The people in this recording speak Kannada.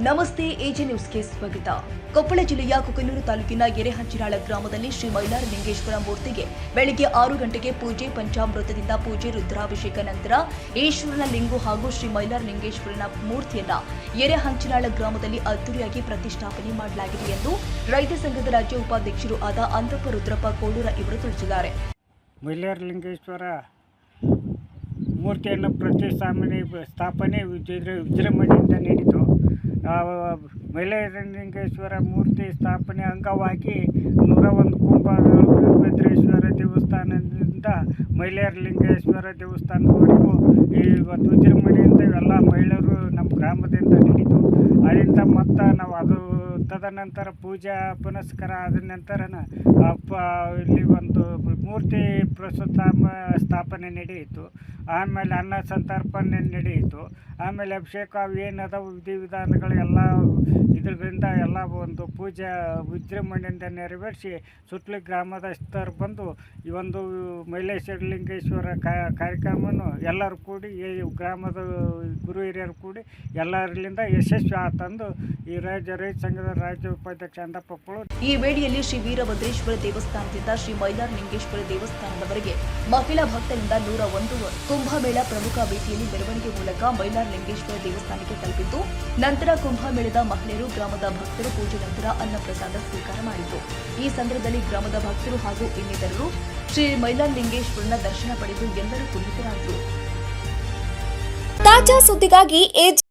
ನಮಸ್ತೆ, ಎಜೆ ನ್ಯೂಸ್ಗೆ ಸ್ವಾಗತ. ಕೊಪ್ಪಳ ಜಿಲ್ಲೆಯ ಕುಕನೂರು ತಾಲೂಕಿನ ಎರೆಹಂಚಿನಾಳ ಗ್ರಾಮದಲ್ಲಿ ಶ್ರೀ ಮೈಲಾರ ಲಿಂಗೇಶ್ವರ ಮೂರ್ತಿಗೆ ಬೆಳಗ್ಗೆ ಆರು ಗಂಟೆಗೆ ಪೂಜೆ ಪಂಚಾಮೃತದಿಂದ ಪೂಜೆ, ರುದ್ರಾಭಿಷೇಕ ನಂತರ ಈಶ್ವರನ ಲಿಂಗು ಹಾಗೂ ಶ್ರೀ ಮೈಲಾರ ಲಿಂಗೇಶ್ವರನ ಮೂರ್ತಿಯನ್ನ ಎರೆಹಂಚಿನಾಳ ಗ್ರಾಮದಲ್ಲಿ ಅದ್ದೂರಿಯಾಗಿ ಪ್ರತಿಷ್ಠಾಪನೆ ಮಾಡಲಾಗಿದೆ ಎಂದು ರೈತ ಸಂಘದ ರಾಜ್ಯ ಉಪಾಧ್ಯಕ್ಷರು ಆದ ಅಂತಪ್ಪ ರುದ್ರಪ್ಪ ಕೋಡೂರ ಇವರು ತಿಳಿಸಿದ್ದಾರೆ. ಮೈಲಾರಲಿಂಗೇಶ್ವರ ಮೂರ್ತಿಯನ್ನು ಪ್ರತಿಷ್ಠಾಪನೆ, ಸ್ಥಾಪನೆ ವಿಜೃ ವಿಜೃಂಭಣೆಯಿಂದ ನಡೆಯಿತು ಆ, ಮೈಲಾರಲಿಂಗೇಶ್ವರ ಮೂರ್ತಿ ಸ್ಥಾಪನೆ ಅಂಗವಾಗಿ ನೂರ ಒಂದು ಕುಂಭ ವೀರಭದ್ರೇಶ್ವರ ದೇವಸ್ಥಾನದಿಂದ ಮೈಲಾರಲಿಂಗೇಶ್ವರ ದೇವಸ್ಥಾನದವರೆಗೂ ಇವತ್ತು ವಿಜೃಂಭಣೆಯಿಂದ ಎಲ್ಲ ಮಹಿಳೆಯರು ನಮ್ಮ ಗ್ರಾಮದಿಂದ ನಡೀತು ಅಲ್ಲಿಂದ ಮತ್ತು ನಾವು ಅದು ತದನಂತರ ಪೂಜಾ ಪುನಸ್ಕಾರ ಆದ ನಂತರನ ಆ ಪ- ಇಲ್ಲಿ ಒಂದು ಮೂರ್ತಿ ಪ್ರಸ್ತುತ ಸ್ಥಾಪನೆ ನಡೆಯಿತು. ಆಮೇಲೆ ಅನ್ನ ಸಂತರ್ಪಣೆ ನಡೆಯಿತು. ಆಮೇಲೆ ಅಭಿಷೇಕ ಅವು ವಿಧಿ ವಿಧಾನಗಳು ಎಲ್ಲ ಇದರಿಂದ ಎಲ್ಲ ಒಂದು ಪೂಜೆ ವಿಜೃಂಭಣೆಯಿಂದ ನೆರವೇರಿಸಿ ಗ್ರಾಮದ ಗ್ರಾಮದಸ್ಥರು ಬಂದು ಈ ಒಂದು ಮೈಲೇಶ್ವರಲಿಂಗೇಶ್ವರ ಕಾರ್ಯಕ್ರಮವನ್ನು ಎಲ್ಲರೂ ಕೂಡಿ ಗ್ರಾಮದ ಗುರು ಹಿರಿಯರು ಕೂಡಿ ಎಲ್ಲರಿಂದ ಯಶಸ್ವಿ ಆತಂದು ಈ ರಾಜ್ಯ ರೈತ ಸಂಘದ ರಾಜ್ಯ ಉಪಾಧ್ಯಕ್ಷ ಈ ವೇಳೆಯಲ್ಲಿ ಶ್ರೀ ವೀರಭದ್ರೇಶ್ವರ ದೇವಸ್ಥಾನದಿಂದ ಶ್ರೀ ಮೈಲಾರ್ ಲಿಂಗೇಶ್ವರ ದೇವಸ್ಥಾನದವರೆಗೆ ಮಹಿಳಾ ಭಕ್ತರಿಂದ ನೂರ ಒಂದು ಕುಂಭಮೇಳ ಪ್ರಮುಖ ವೇದಿಯಲ್ಲಿ ಮೆರವಣಿಗೆ ಮೂಲಕ ಮೈಲಾರ್ ಲಿಂಗೇಶ್ವರ ದೇವಸ್ಥಾನಕ್ಕೆ ತಲುಪಿದ್ದು ನಂತರ ಕುಂಭಮೇಳದ ಮಹಿಳೆಯರು ಗ್ರಾಮದ ಭಕ್ತರು ಪೂಜೆ ನಂತರ ಅನ್ನಪ್ರಸಾದ ಸ್ವೀಕಾರ ಮಾಡಿತು ಈ ಸಂದರ್ಭದಲ್ಲಿ ಗ್ರಾಮದ ಭಕ್ತರು ಹಾಗೂ ಇನ್ನಿತರರು ಶ್ರೀ ಮೈಲಾರ್ ಲಿಂಗೇಶ್ವರನ ದರ್ಶನ ಪಡೆದು ಎಲ್ಲರೂ ಪುನೀತರಾದರು. ತಾಜಾ ಸುದ್ದಿಗಾಗಿ ಎಜ್